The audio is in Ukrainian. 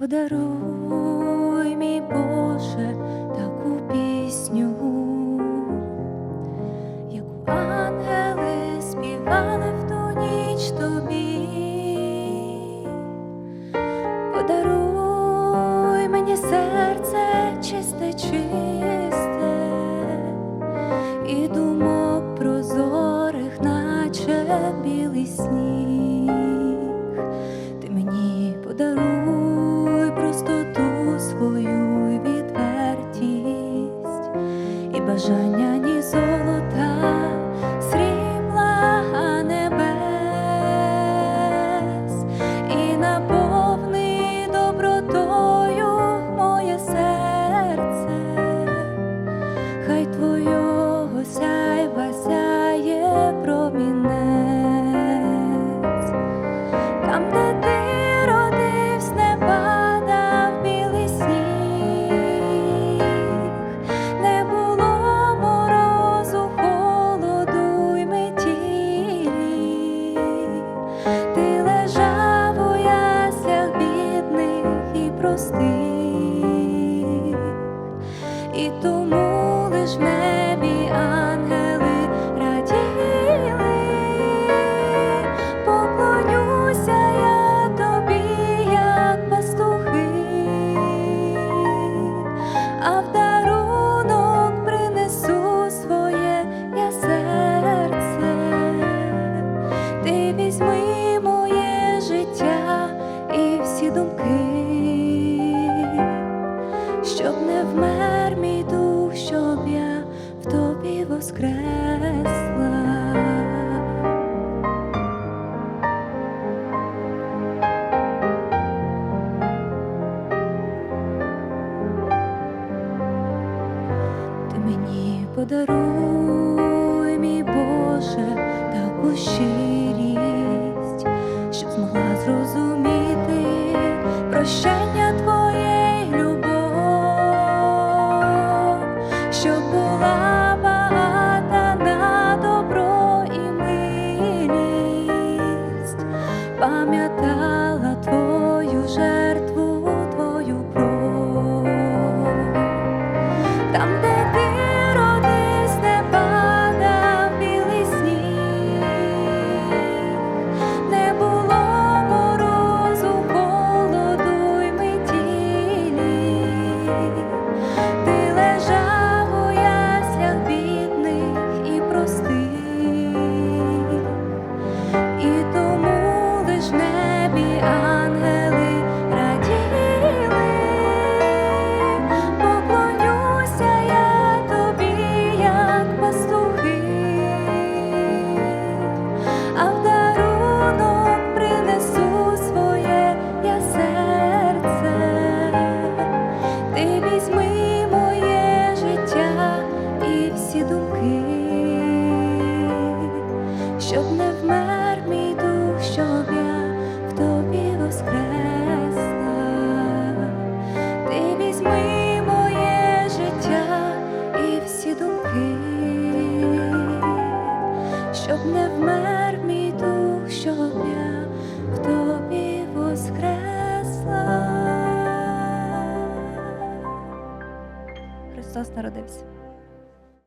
подаруй, мій Боже, таку пісню, яку ангели співали в ту ніч тобі. І тому лиш небі ангели раділи. Поклонюся я тобі, як пастухи, а в дарунок принесу своє я серце. Ти візьми не вмер мій дух, щоб я в тобі воскресла. Ти мені подаруй, мій Боже, таку щирість, пам'ятала Твою жертву, Твою кров. Там, де небі ангели думки, щоб не вмер мій дух, щоб я в тобі воскресла. Христос народився.